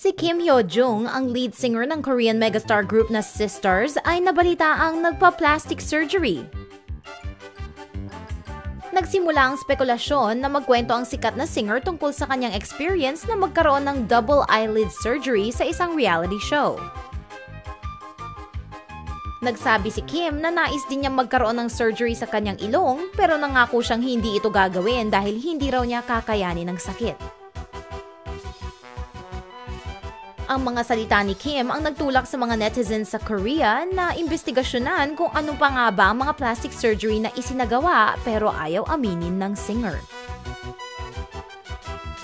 Si Kim Hyo Jung, ang lead singer ng Korean megastar group na Sisters, ay nabalita ang nagpa-plastic surgery. Nagsimula ang spekulasyon na magkwento ang sikat na singer tungkol sa kanyang experience na magkaroon ng double eyelid surgery sa isang reality show. Nagsabi si Kim na nais din niyang magkaroon ng surgery sa kanyang ilong pero nangako siyang hindi ito gagawin dahil hindi raw niya kakayanin ng sakit. Ang mga salita ni Kim ang nagtulak sa mga netizens sa Korea na investigasyonan kung ano pa nga ba ang mga plastic surgery na isinagawa pero ayaw aminin ng singer.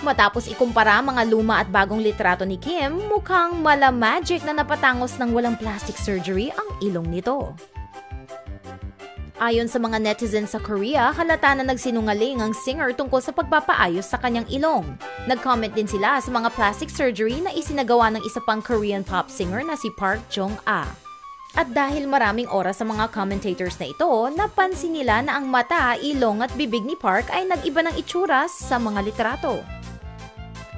Matapos ikumpara mga luma at bagong litrato ni Kim, mukhang mala magic na napatangos ng walang plastic surgery ang ilong nito. Ayon sa mga netizens sa Korea, halata na nagsinungaling ang singer tungkol sa pagpapaayos sa kanyang ilong. Nag-comment din sila sa mga plastic surgery na isinagawa ng isa pang Korean pop singer na si Park Jong-a. At dahil maraming oras sa mga commentators na ito, napansin nila na ang mata, ilong at bibig ni Park ay nag-iba ng itsura sa mga litrato.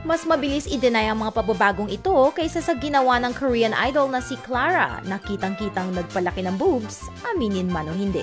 Mas mabilis i-deny ang mga pababagong ito kaysa sa ginawa ng Korean idol na si Clara na kitang-kitang nagpalaki ng boobs, aminin man o hindi.